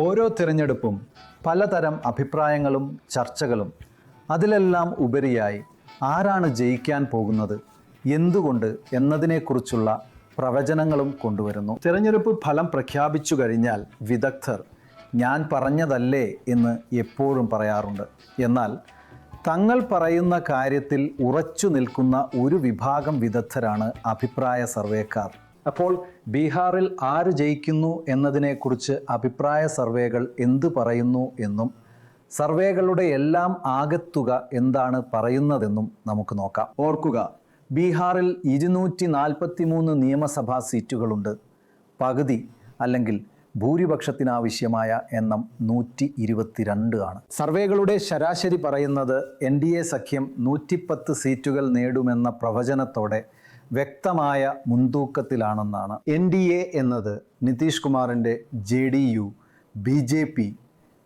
ഓരോ തിരഞ്ഞെടുപ്പും പലതരം അഭിപ്രായങ്ങളും ചർച്ചകളും അതിലെല്ലാം ഉപരിയായി ആരാണ് ജയിക്കാൻ പോകുന്നത് എന്തുകൊണ്ട് എന്നതിനെക്കുറിച്ചുള്ള പ്രവചനങ്ങളും കൊണ്ടുവരുന്നു. തിരഞ്ഞെടുപ്പ് ഫലം പ്രഖ്യാപിച്ചു കഴിഞ്ഞാൽ വിദഗ്ധർ ഞാൻ പറഞ്ഞതല്ലേ എന്ന് എപ്പോഴും പറയാറുണ്ട്. എന്നാൽ തങ്ങൾ പറയുന്ന കാര്യത്തിൽ ഉറച്ചു നിൽക്കുന്ന ഒരു വിഭാഗം വിദഗ്ധരാണ് അഭിപ്രായ സർവേക്കാർ. അപ്പോൾ ബീഹാറിൽ ആര് ജയിക്കുന്നു എന്നതിനെക്കുറിച്ച് അഭിപ്രായ സർവേകൾ എന്ത് പറയുന്നു എന്നും സർവേകളുടെ എല്ലാം ആകത്തുക എന്താണ് പറയുന്നതെന്നും നമുക്ക് നോക്കാം. ഓർക്കുക ബീഹാറിൽ ഇരുന്നൂറ്റി നാൽപ്പത്തി മൂന്ന് നിയമസഭാ സീറ്റുകളുണ്ട്. പകുതി അല്ലെങ്കിൽ ഭൂരിപക്ഷത്തിനാവശ്യമായ എണ്ണം നൂറ്റി ഇരുപത്തിരണ്ട് ആണ്. സർവേകളുടെ ശരാശരി പറയുന്നത് എൻ ഡി എ സഖ്യം നൂറ്റിപ്പത്ത് സീറ്റുകൾ നേടുമെന്ന പ്രവചനത്തോടെ വ്യക്തമായ മുൻതൂക്കത്തിലാണെന്നാണ് എൻ ഡി എ എന്നത് നിതീഷ് കുമാറിന്റെ J D U B J P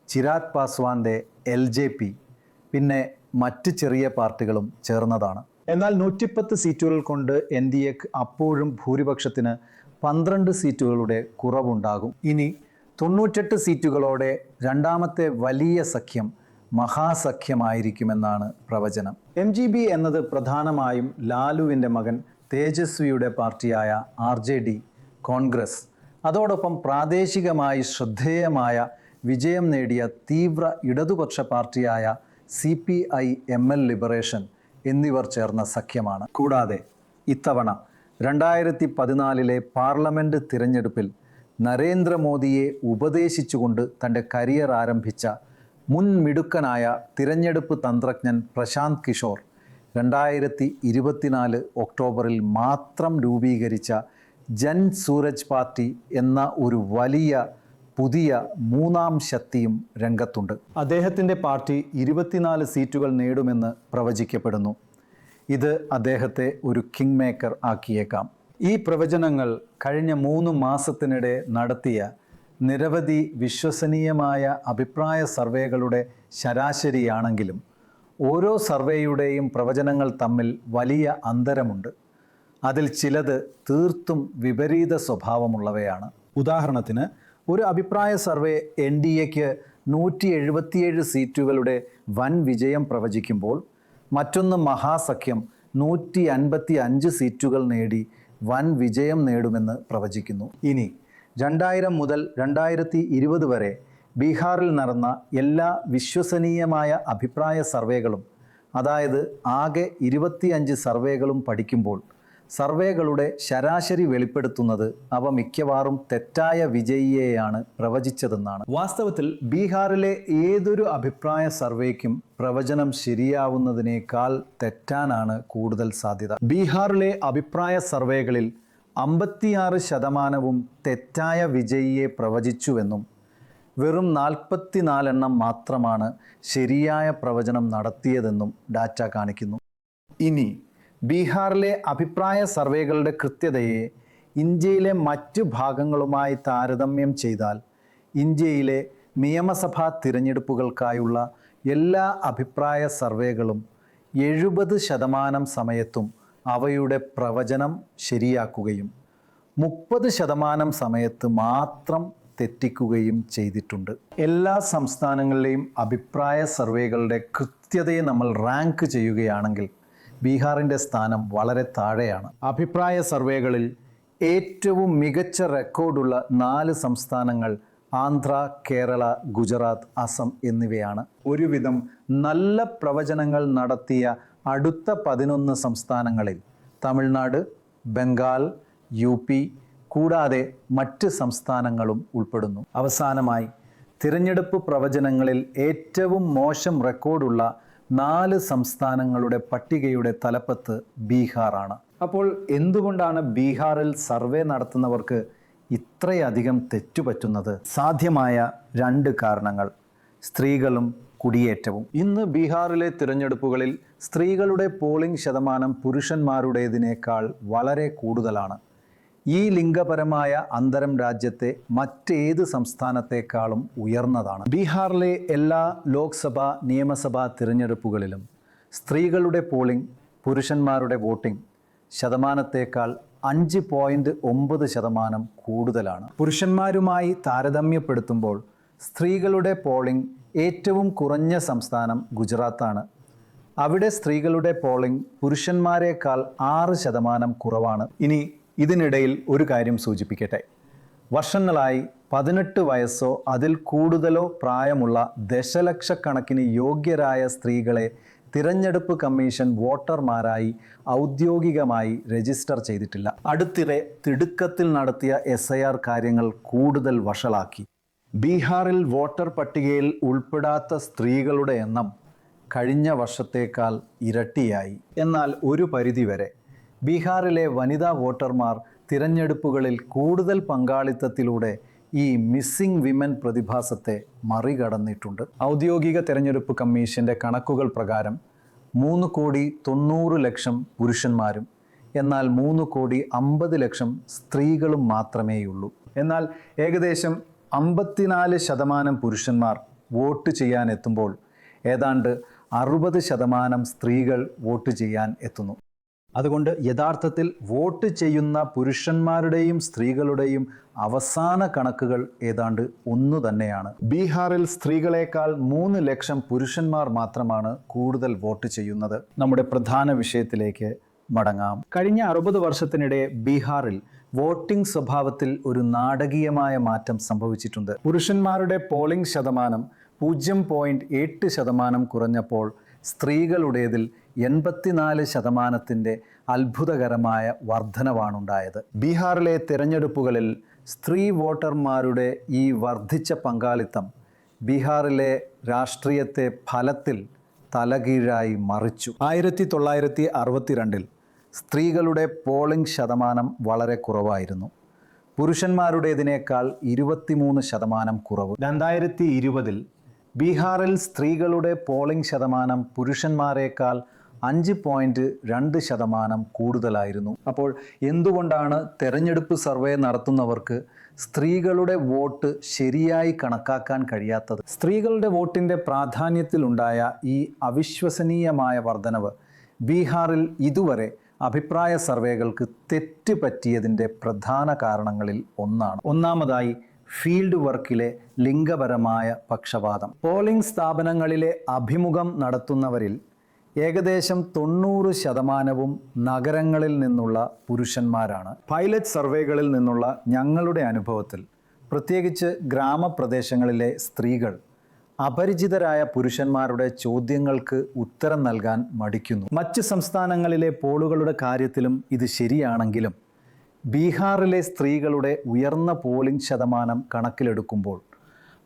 Chirag പാസ്വാന്റെ L J P പിന്നെ മറ്റ് ചെറിയ പാർട്ടികളും ചേർന്നതാണ്. എന്നാൽ നൂറ്റിപ്പത്ത് സീറ്റുകൾ കൊണ്ട് എൻ ഡി എക്ക് അപ്പോഴും ഭൂരിപക്ഷത്തിന് പന്ത്രണ്ട് സീറ്റുകളുടെ കുറവുണ്ടാകും. ഇനി തൊണ്ണൂറ്റെട്ട് സീറ്റുകളോടെ രണ്ടാമത്തെ വലിയ സഖ്യം മഹാസഖ്യമായിരിക്കുമെന്നാണ് പ്രവചനം. എം ജി ബി എന്നത് പ്രധാനമായും ലാലുവിന്റെ മകൻ തേജസ്വിയുടെ പാർട്ടിയായ ആർ ജെ ഡി കോൺഗ്രസ് അതോടൊപ്പം പ്രാദേശികമായി ശ്രദ്ധേയമായ വിജയം നേടിയ തീവ്ര ഇടതുപക്ഷ പാർട്ടിയായ C P I M L liberation എന്നിവർ ചേർന്ന സഖ്യമാണ്. കൂടാതെ ഇത്തവണ രണ്ടായിരത്തി പതിനാലിലെ പാർലമെന്റ് തിരഞ്ഞെടുപ്പിൽ നരേന്ദ്രമോദിയെ ഉപദേശിച്ചുകൊണ്ട് തന്റെ കരിയർ ആരംഭിച്ച മുൻ മിടുക്കനായ തിരഞ്ഞെടുപ്പ് തന്ത്രജ്ഞൻ പ്രശാന്ത് കിഷോർ രണ്ടായിരത്തി ഇരുപത്തിനാല് ഒക്ടോബറിൽ മാത്രം രൂപീകരിച്ച ജൻ സൂരജ് പാർട്ടി എന്ന ഒരു വലിയ പുതിയ മൂന്നാം ശക്തിയും രംഗത്തുണ്ട്. അദ്ദേഹത്തിന്റെ പാർട്ടി ഇരുപത്തിനാല് സീറ്റുകൾ നേടുമെന്ന് പ്രവചിക്കപ്പെടുന്നു. ഇത് അദ്ദേഹത്തെ ഒരു കിങ് മേക്കർ ആക്കിയേക്കാം. ഈ പ്രവചനങ്ങൾ കഴിഞ്ഞ മൂന്ന് മാസത്തിനിടെ നടത്തിയ നിരവധി വിശ്വസനീയമായ അഭിപ്രായ സർവേകളുടെ ശരാശരിയാണെങ്കിലും ഓരോ സർവേയുടെയും പ്രവചനങ്ങൾ തമ്മിൽ വലിയ അന്തരമുണ്ട്. അതിൽ ചിലത് തീർത്തും വിപരീത സ്വഭാവമുള്ളവയാണ്. ഉദാഹരണത്തിന് ഒരു അഭിപ്രായ സർവേ എൻ ഡി എക്ക് നൂറ്റി എഴുപത്തിയേഴ് സീറ്റുകളുടെ വൻ വിജയം പ്രവചിക്കുമ്പോൾ മറ്റൊന്ന് മഹാസഖ്യം നൂറ്റി അൻപത്തി അഞ്ച് സീറ്റുകൾ നേടി വൻ വിജയം നേടുമെന്ന് പ്രവചിക്കുന്നു. ഇനി രണ്ടായിരം മുതൽ രണ്ടായിരത്തി ഇരുപത് വരെ ബീഹാറിൽ നടന്ന എല്ലാ വിശ്വസനീയമായ അഭിപ്രായ സർവേകളും അതായത് ആകെ ഇരുപത്തിയഞ്ച് സർവേകളും പഠിക്കുമ്പോൾ സർവേകളുടെ ശരാശരി വെളിപ്പെടുത്തുന്നത് അവ മിക്കവാറും തെറ്റായ വിജയിയെയാണ് പ്രവചിച്ചതെന്നാണ്. വാസ്തവത്തിൽ ബീഹാറിലെ ഏതൊരു അഭിപ്രായ സർവേക്കും പ്രവചനം ശരിയാവുന്നതിനേക്കാൾ തെറ്റാനാണ് കൂടുതൽ സാധ്യത. ബീഹാറിലെ അഭിപ്രായ സർവേകളിൽ അമ്പത്തിയാറ് ശതമാനവും തെറ്റായ വിജയിയെ പ്രവചിച്ചുവെന്നും വെറും നാൽപ്പത്തിനാലെണ്ണം മാത്രമാണ് ശരിയായ പ്രവചനം നടത്തിയതെന്നും ഡാറ്റ കാണിക്കുന്നു. ഇനി ബീഹാറിലെ അഭിപ്രായ സർവേകളുടെ കൃത്യതയെ ഇന്ത്യയിലെ മറ്റു ഭാഗങ്ങളുമായി താരതമ്യം ചെയ്താൽ ഇന്ത്യയിലെ നിയമസഭാ തിരഞ്ഞെടുപ്പുകൾക്കായുള്ള എല്ലാ അഭിപ്രായ സർവേകളും എഴുപത് ശതമാനം സമയത്തും അവയുടെ പ്രവചനം ശരിയാക്കുകയും മുപ്പത് ശതമാനം സമയത്ത് മാത്രം തെറ്റിക്കുകയും ചെയ്തിട്ടുണ്ട്. എല്ലാ സംസ്ഥാനങ്ങളിലെയും അഭിപ്രായ സർവേകളുടെ കൃത്യതയെ നമ്മൾ റാങ്ക് ചെയ്യുകയാണെങ്കിൽ ബീഹാറിന്റെ സ്ഥാനം വളരെ താഴെയാണ്. അഭിപ്രായ സർവേകളിൽ ഏറ്റവും മികച്ച റെക്കോർഡുള്ള നാല് സംസ്ഥാനങ്ങൾ ആന്ധ്ര കേരള ഗുജറാത്ത് അസം എന്നിവയാണ്. ഒരുവിധം നല്ല പ്രവചനങ്ങൾ നടത്തിയ അടുത്ത പതിനൊന്ന് സംസ്ഥാനങ്ങളിൽ തമിഴ്നാട് ബംഗാൾ യു പി കൂടാതെ മറ്റ് സംസ്ഥാനങ്ങളും ഉൾപ്പെടുന്നു. അവസാനമായി തിരഞ്ഞെടുപ്പ് പ്രവചനങ്ങളിൽ ഏറ്റവും മോശം റെക്കോർഡുള്ള നാല് സംസ്ഥാനങ്ങളുടെ പട്ടികയുടെ തലപ്പത്ത് ബീഹാറാണ്. അപ്പോൾ എന്തുകൊണ്ടാണ് ബീഹാറിൽ സർവേ നടത്തുന്നവർക്ക് ഇത്രയധികം തെറ്റുപറ്റുന്നത്? സാധ്യമായ രണ്ട് കാരണങ്ങൾ. സ്ത്രീകളും കുടിയേറ്റവും. ഇന്ന് ബീഹാറിലെ തിരഞ്ഞെടുപ്പുകളിൽ സ്ത്രീകളുടെ പോളിംഗ് ശതമാനം പുരുഷന്മാരുടേതിനേക്കാൾ വളരെ കൂടുതലാണ്. ഈ ലിംഗപരമായ അന്തരം രാജ്യത്തെ മറ്റേത് സംസ്ഥാനത്തെക്കാളും ഉയർന്നതാണ്. ബീഹാറിലെ എല്ലാ ലോക്സഭാ നിയമസഭാ തിരഞ്ഞെടുപ്പുകളിലും സ്ത്രീകളുടെ പോളിംഗ് പുരുഷന്മാരുടെ വോട്ടിംഗ് ശതമാനത്തേക്കാൾ അഞ്ച് പോയിന്റ് ഒമ്പത് ശതമാനം കൂടുതലാണ്. പുരുഷന്മാരുമായി താരതമ്യപ്പെടുത്തുമ്പോൾ സ്ത്രീകളുടെ പോളിംഗ് ഏറ്റവും കുറഞ്ഞ സംസ്ഥാനം ഗുജറാത്താണ്. അവിടെ സ്ത്രീകളുടെ പോളിംഗ് പുരുഷന്മാരെക്കാൾ ആറ് ശതമാനം കുറവാണ്. ഇനി ഇതിനിടയിൽ ഒരു കാര്യം സൂചിപ്പിക്കട്ടെ. വർഷങ്ങളായി പതിനെട്ട് വയസ്സോ അതിൽ കൂടുതലോ പ്രായമുള്ള ദശലക്ഷക്കണക്കിന് യോഗ്യരായ സ്ത്രീകളെ തിരഞ്ഞെടുപ്പ് കമ്മീഷൻ വോട്ടർമാരായി ഔദ്യോഗികമായി രജിസ്റ്റർ ചെയ്തിട്ടില്ല. അടുത്തിടെ തിടുക്കത്തിൽ നടത്തിയ എസ് കാര്യങ്ങൾ കൂടുതൽ വഷളാക്കി. ബീഹാറിൽ വോട്ടർ പട്ടികയിൽ ഉൾപ്പെടാത്ത സ്ത്രീകളുടെ എണ്ണം കഴിഞ്ഞ വർഷത്തേക്കാൾ ഇരട്ടിയായി. എന്നാൽ ഒരു പരിധിവരെ ബീഹാറിലെ വനിതാ വോട്ടർമാർ തിരഞ്ഞെടുപ്പുകളിൽ കൂടുതൽ പങ്കാളിത്തത്തിലൂടെ ഈ മിസ്സിംഗ് വിമൻ പ്രതിഭാസത്തെ മറികടന്നിട്ടുണ്ട്. ഔദ്യോഗിക തിരഞ്ഞെടുപ്പ് കമ്മീഷന്റെ കണക്കുകൾ പ്രകാരം മൂന്ന് കോടി തൊണ്ണൂറ് ലക്ഷം പുരുഷന്മാരും എന്നാൽ മൂന്ന് കോടി അമ്പത് ലക്ഷം സ്ത്രീകളും മാത്രമേയുള്ളൂ. എന്നാൽ ഏകദേശം അമ്പത്തിനാല് ശതമാനം പുരുഷന്മാർ വോട്ട് ചെയ്യാൻ എത്തുമ്പോൾ ഏതാണ്ട് അറുപത് ശതമാനം സ്ത്രീകൾ വോട്ട് ചെയ്യാൻ എത്തുന്നു. അതുകൊണ്ട് യഥാർത്ഥത്തിൽ വോട്ട് ചെയ്യുന്ന പുരുഷന്മാരുടെയും സ്ത്രീകളുടെയും അവസാന കണക്കുകൾ ഏതാണ്ട് ഒന്നു തന്നെയാണ്. ബീഹാറിൽ സ്ത്രീകളെക്കാൾ മൂന്ന് ലക്ഷം പുരുഷന്മാർ മാത്രമാണ് കൂടുതൽ വോട്ട് ചെയ്യുന്നത്. നമ്മുടെ പ്രധാന വിഷയത്തിലേക്ക് മടങ്ങാം. കഴിഞ്ഞ അറുപത് വർഷത്തിനിടെ ബീഹാറിൽ വോട്ടിംഗ് സ്വഭാവത്തിൽ ഒരു നാടകീയമായ മാറ്റം സംഭവിച്ചിട്ടുണ്ട്. പുരുഷന്മാരുടെ പോളിംഗ് ശതമാനം പൂജ്യം പോയിന്റ് എട്ട് ശതമാനം കുറഞ്ഞപ്പോൾ സ്ത്രീകളുടേതിൽ എൺപത്തിനാല് ശതമാനത്തിന്റെ അത്ഭുതകരമായ വർധനവാണുണ്ടായത്. ബീഹാറിലെ തിരഞ്ഞെടുപ്പുകളിൽ സ്ത്രീ വോട്ടർമാരുടെ ഈ വർദ്ധിച്ച പങ്കാളിത്തം ബീഹാറിലെ രാഷ്ട്രീയത്തെ ഫലത്തിൽ തലകീഴായി മറിച്ചു. ആയിരത്തി തൊള്ളായിരത്തി അറുപത്തിരണ്ടിൽ സ്ത്രീകളുടെ പോളിംഗ് ശതമാനം വളരെ കുറവായിരുന്നു. പുരുഷന്മാരുടേതിനേക്കാൾ ഇരുപത്തിമൂന്ന് ശതമാനം കുറവ്. രണ്ടായിരത്തി ഇരുപതിൽ ബീഹാറിൽ സ്ത്രീകളുടെ പോളിംഗ് ശതമാനം പുരുഷന്മാരെക്കാൾ അഞ്ച് പോയിന്റ് രണ്ട് ശതമാനം കൂടുതലായിരുന്നു. അപ്പോൾ എന്തുകൊണ്ടാണ് തെരഞ്ഞെടുപ്പ് സർവേ നടത്തുന്നവർക്ക് സ്ത്രീകളുടെ വോട്ട് ശരിയായി കണക്കാക്കാൻ കഴിയാത്തത്? സ്ത്രീകളുടെ വോട്ടിന്റെ പ്രാധാന്യത്തിലുണ്ടായ ഈ അവിശ്വസനീയമായ വർധനവ് ബീഹാറിൽ ഇതുവരെ അഭിപ്രായ സർവേകൾക്ക് തെറ്റ് പറ്റിയതിന്റെ പ്രധാന കാരണങ്ങളിൽ ഒന്നാണ്. ഒന്നാമതായി ഫീൽഡ് വർക്കിലെ ലിംഗപരമായ പക്ഷപാതം. പോളിംഗ് സ്ഥാപനങ്ങളിലെ അഭിമുഖം നടത്തുന്നവരിൽ ഏകദേശം തൊണ്ണൂറ് ശതമാനവും നഗരങ്ങളിൽ നിന്നുള്ള പുരുഷന്മാരാണ്. പൈലറ്റ് സർവേകളിൽ നിന്നുള്ള ഞങ്ങളുടെ അനുഭവത്തിൽ പ്രത്യേകിച്ച് ഗ്രാമപ്രദേശങ്ങളിലെ സ്ത്രീകൾ അപരിചിതരായ പുരുഷന്മാരുടെ ചോദ്യങ്ങൾക്ക് ഉത്തരം നൽകാൻ മടിക്കുന്നു. മറ്റ് സംസ്ഥാനങ്ങളിലെ പോളുകളുടെ കാര്യത്തിലും ഇത് ശരിയാണെങ്കിലും ബീഹാറിലെ സ്ത്രീകളുടെ ഉയർന്ന പോളിംഗ് ശതമാനം കണക്കിലെടുക്കുമ്പോൾ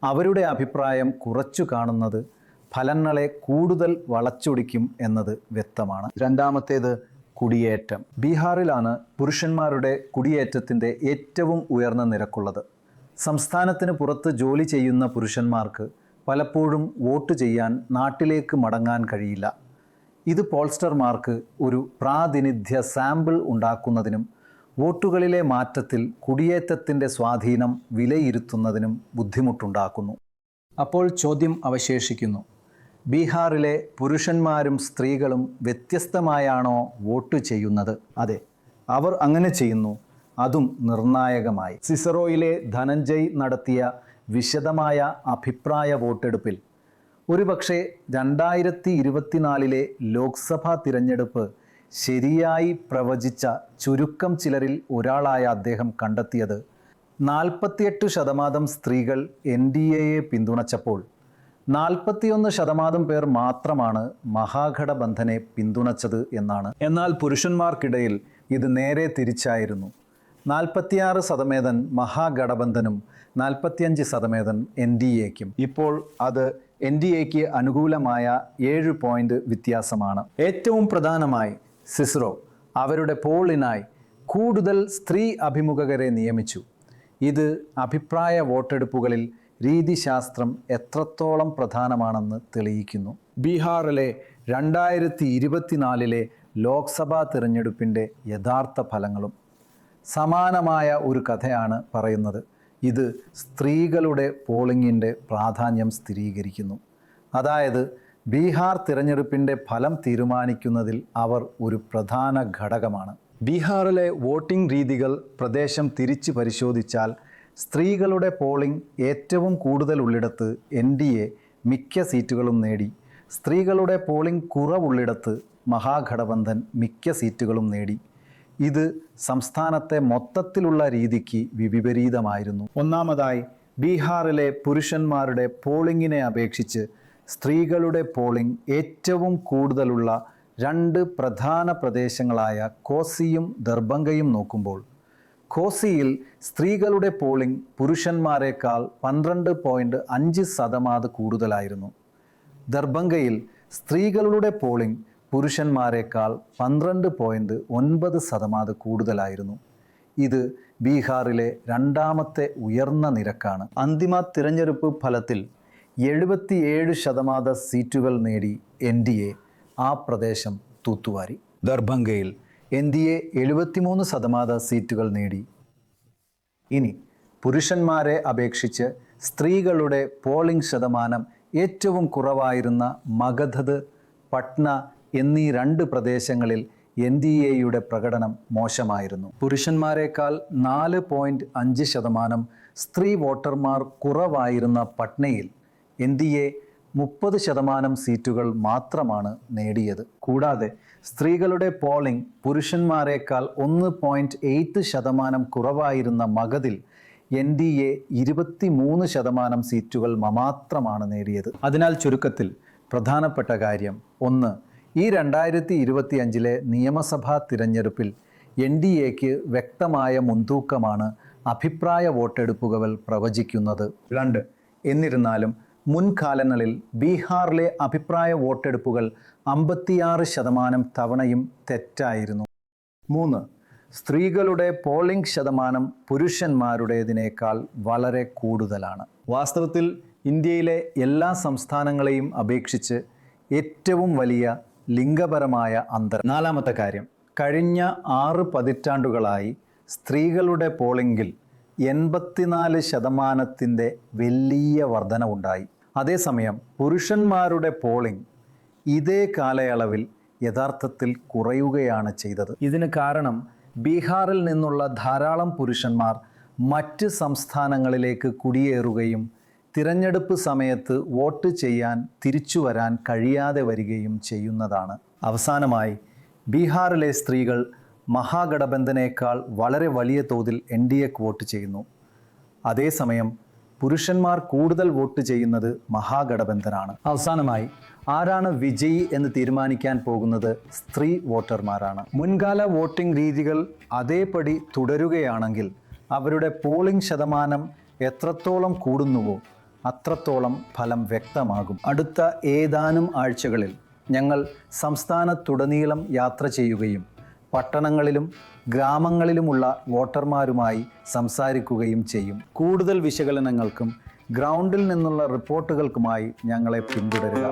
അവരുടെ അഭിപ്രായം കുറച്ചു കാണുന്നത് ഫലങ്ങളെ കൂടുതൽ വളച്ചൊടിക്കും എന്നത് വ്യക്തമാണ്. രണ്ടാമത്തേത് കുടിയേറ്റം. ബീഹാറിലാണ് പുരുഷന്മാരുടെ കുടിയേറ്റത്തിന്റെ ഏറ്റവും ഉയർന്ന നിരക്കുള്ളത്. സംസ്ഥാനത്തിന് പുറത്ത് ജോലി ചെയ്യുന്ന പുരുഷന്മാർക്ക് പലപ്പോഴും വോട്ട് ചെയ്യാൻ നാട്ടിലേക്ക് മടങ്ങാൻ കഴിയില്ല. ഇത് പോൾസ്റ്റർമാർക്ക് ഒരു പ്രാതിനിധ്യ സാമ്പിൾ ഉണ്ടാക്കുന്നതിനും വോട്ടുകളിലെ മാറ്റത്തിൽ കുടിയേറ്റത്തിന്റെ സ്വാധീനം വിലയിരുത്തുന്നതിനും ബുദ്ധിമുട്ടുണ്ടാക്കുന്നു. അപ്പോൾ ചോദ്യം അവശേഷിക്കുന്നു. ബീഹാറിലെ പുരുഷന്മാരും സ്ത്രീകളും വ്യത്യസ്തമായാണോ വോട്ട് ചെയ്യുന്നത്? അതെ അവർ അങ്ങനെ ചെയ്യുന്നു. അതും നിർണായകമായി. സിസറോയിലെ ധനഞ്ജയ് നടത്തിയ വിശദമായ അഭിപ്രായ വോട്ടെടുപ്പിൽ ഒരുപക്ഷെ രണ്ടായിരത്തി ഇരുപത്തിനാലിലെ ലോക്സഭാ തിരഞ്ഞെടുപ്പ് ശരിയായി പ്രവചിച്ച ചുരുക്കം ചിലരിൽ ഒരാളായ അദ്ദേഹം കണ്ടെത്തിയത് നാൽപ്പത്തിയെട്ട് ശതമാനം സ്ത്രീകൾ എൻ ഡി എയെ പിന്തുണച്ചപ്പോൾ നാൽപ്പത്തിയൊന്ന് ശതമാനം പേർ മാത്രമാണ് മഹാഘടബന്ധനെ പിന്തുണച്ചത് എന്നാണ്. എന്നാൽ പുരുഷന്മാർക്കിടയിൽ ഇത് നേരെ തിരിച്ചായിരുന്നു. നാൽപ്പത്തിയാറ് ശതമേതൻ മഹാഘടബന്ധനും നാൽപ്പത്തിയഞ്ച് ശതമേതൻ എൻ ഡി എക്കും. ഇപ്പോൾ അത് എൻ ഡി എക്ക് അനുകൂലമായ ഏഴ് പോയിന്റ് വ്യത്യാസമാണ്. ഏറ്റവും പ്രധാനമായി സിസ്രോ അവരുടെ പോളിനായി കൂടുതൽ സ്ത്രീ അഭിമുഖകരെ നിയമിച്ചു. ഇത് അഭിപ്രായ വോട്ടെടുപ്പുകളിൽ രീതിശാസ്ത്രം എത്രത്തോളം പ്രധാനമാണെന്ന് തെളിയിക്കുന്നു? ബീഹാറിലെ രണ്ടായിരത്തി ഇരുപത്തിനാലിലെ ലോക്സഭാ തിരഞ്ഞെടുപ്പിന്റെ യഥാർത്ഥ ഫലങ്ങളും സമാനമായ ഒരു കഥയാണ് പറയുന്നത്. ഇത് സ്ത്രീകളുടെ പോളിംഗിന്റെ പ്രാധാന്യം സ്ഥിരീകരിക്കുന്നു. അതായത് ബീഹാർ തിരഞ്ഞെടുപ്പിന്റെ ഫലം തീരുമാനിക്കുന്നതിൽ അവർ ഒരു പ്രധാന ഘടകമാണ്. ബീഹാറിലെ വോട്ടിംഗ് രീതികൾ പ്രദേശം തിരിച്ചു പരിശോധിച്ചാൽ സ്ത്രീകളുടെ പോളിംഗ് ഏറ്റവും കൂടുതലുള്ളിടത്ത് എൻ ഡി എ മിക്ക സീറ്റുകളും നേടി. സ്ത്രീകളുടെ പോളിംഗ് കുറവുള്ളിടത്ത് മഹാഗഠബന്ധൻ മിക്ക സീറ്റുകളും നേടി. ഇത് സംസ്ഥാനത്തെ മൊത്തത്തിലുള്ള രീതിക്ക് വിപരീതമായിരുന്നു. ഒന്നാമതായി ബീഹാറിലെ പുരുഷന്മാരുടെ പോളിംഗിനെ അപേക്ഷിച്ച് സ്ത്രീകളുടെ പോളിംഗ് ഏറ്റവും കൂടുതലുള്ള രണ്ട് പ്രധാന പ്രദേശങ്ങളായ കോസിയും ദർഭംഗയും നോക്കുമ്പോൾ കോസിയിൽ സ്ത്രീകളുടെ പോളിംഗ് പുരുഷന്മാരെക്കാൾ പന്ത്രണ്ട് പോയിന്റ് അഞ്ച് ശതമാനം കൂടുതലായിരുന്നു. ദർഭംഗയിൽ സ്ത്രീകളുടെ പോളിംഗ് പുരുഷന്മാരെക്കാൾ പന്ത്രണ്ട് പോയിന്റ് ഒൻപത് ശതമാനം കൂടുതലായിരുന്നു. ഇത് ബീഹാറിലെ രണ്ടാമത്തെ ഉയർന്ന നിരക്കാണ്. അന്തിമ തിരഞ്ഞെടുപ്പ് ഫലത്തിൽ എഴുപത്തിയേഴ് ശതമാനം സീറ്റുകൾ നേടി എൻ ഡി എ ആ പ്രദേശം തൂത്തുവാരി. ദർഭംഗയിൽ എൻ ഡി എ എഴുപത്തിമൂന്ന് ശതമാനം സീറ്റുകൾ നേടി. ഇനി പുരുഷന്മാരെ അപേക്ഷിച്ച് സ്ത്രീകളുടെ പോളിംഗ് ശതമാനം ഏറ്റവും കുറവായിരുന്ന മഗധത് പട്ന എന്നീ രണ്ട് പ്രദേശങ്ങളിൽ എൻ ഡി എയുടെ പ്രകടനം മോശമായിരുന്നു. പുരുഷന്മാരെക്കാൾ നാല് പോയിന്റ് അഞ്ച് ശതമാനം സ്ത്രീ വോട്ടർമാർ കുറവായിരുന്ന പട്നയിൽ എൻ ഡി എ മുപ്പത് ശതമാനം സീറ്റുകൾ മാത്രമാണ് നേടിയത്. കൂടാതെ സ്ത്രീകളുടെ പോളിംഗ് പുരുഷന്മാരെക്കാൾ ഒന്ന് പോയിന്റ് എയ്റ്റ് ശതമാനം കുറവായിരുന്ന മഗതിൽ എൻ ഡി എ ഇരുപത്തി മൂന്ന് ശതമാനം സീറ്റുകൾ മാത്രമാണ് നേടിയത്. അതിനാൽ ചുരുക്കത്തിൽ പ്രധാനപ്പെട്ട കാര്യം ഒന്ന് ഈ രണ്ടായിരത്തി ഇരുപത്തി അഞ്ചിലെ നിയമസഭാ തിരഞ്ഞെടുപ്പിൽ എൻ ഡി എക്ക് വ്യക്തമായ മുൻതൂക്കമാണ് അഭിപ്രായ വോട്ടെടുപ്പുകൾ പ്രവചിക്കുന്നത്. രണ്ട് എന്നിരുന്നാലും മുൻകാലങ്ങളിൽ ബീഹാറിലെ അഭിപ്രായ വോട്ടെടുപ്പുകൾ അമ്പത്തിയാറ് ശതമാനം തവണയും തെറ്റായിരുന്നു. മൂന്ന് സ്ത്രീകളുടെ പോളിംഗ് ശതമാനം പുരുഷന്മാരുടേതിനേക്കാൾ വളരെ കൂടുതലാണ്. വാസ്തവത്തിൽ ഇന്ത്യയിലെ എല്ലാ സംസ്ഥാനങ്ങളെയും അപേക്ഷിച്ച് ഏറ്റവും വലിയ ലിംഗപരമായ അന്തരം നാലാമത്തെ കാര്യം കഴിഞ്ഞ ആറ് പതിറ്റാണ്ടുകളായി സ്ത്രീകളുടെ പോളിംഗിൽ എൺപത്തിനാല് ശതമാനത്തിന്റെ വലിയ വർധനവുണ്ടായി. അതേസമയം പുരുഷന്മാരുടെ പോളിംഗ് ഇതേ കാലയളവിൽ യഥാർത്ഥത്തിൽ കുറയുകയാണ് ചെയ്തത്. ഇതിന് കാരണം ബീഹാറിൽ നിന്നുള്ള ധാരാളം പുരുഷന്മാർ മറ്റ് സംസ്ഥാനങ്ങളിലേക്ക് കുടിയേറുകയും തിരഞ്ഞെടുപ്പ് സമയത്ത് വോട്ട് ചെയ്യാൻ തിരിച്ചു വരാൻ കഴിയാതെ വരികയും ചെയ്യുന്നതാണ്. അവസാനമായി ബീഹാറിലെ സ്ത്രീകൾ മഹാഗഠബന്ധനേക്കാൾ വളരെ വലിയ തോതിൽ എൻ ഡി എക്ക് വോട്ട് ചെയ്യുന്നു. അതേസമയം പുരുഷന്മാർ കൂടുതൽ വോട്ട് ചെയ്യുന്നത് മഹാഗഠബന്ധനാണ്. അവസാനമായി ആരാണ് വിജയി എന്ന് തീരുമാനിക്കാൻ പോകുന്നത് സ്ത്രീ വോട്ടർമാരാണ്. മുൻകാല വോട്ടിംഗ് രീതികൾ അതേപടി തുടരുകയാണെങ്കിൽ അവരുടെ പോളിംഗ് ശതമാനം എത്രത്തോളം കൂടുന്നുവോ അത്രത്തോളം ഫലം വ്യക്തമാകും. അടുത്ത ഏതാനും ആഴ്ചകളിൽ ഞങ്ങൾ സംസ്ഥാനത്തുടനീളം യാത്ര ചെയ്യുകയും പട്ടണങ്ങളിലും ഗ്രാമങ്ങളിലുമുള്ള വോട്ടർമാരുമായി സംസാരിക്കുകയും ചെയ്യും. കൂടുതൽ വിശകലനങ്ങൾക്കും ഗ്രൗണ്ടിൽ നിന്നുള്ള റിപ്പോർട്ടുകൾക്കുമായി ഞങ്ങളെ പിന്തുടരുക.